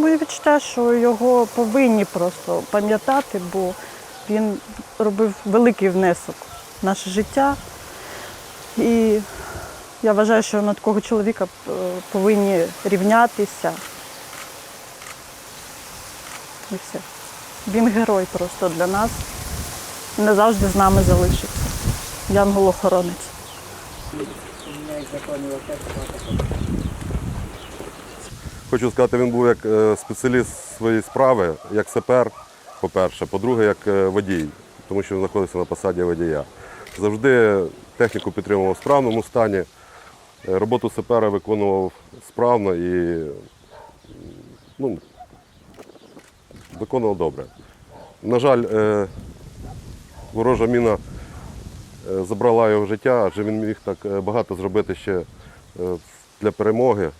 Моє відчуття, що його повинні просто пам'ятати, бо він робив великий внесок в наше життя. І я вважаю, що на такого чоловіка е, повинні рівнятися. І все. Він герой просто для нас. І назавжди з нами залишиться. Янгол-охоронець. Хочу сказати, він був як е, спеціаліст своєї справи, як сапер, по-перше, по-друге, як е, водій, тому що він знаходився на посаді водія. Завжди техніку підтримував в справному стані, е, роботу сапера виконував справно і ну, виконував добре. На жаль, ворожа міна забрала його життя, адже він міг так багато зробити ще для перемоги.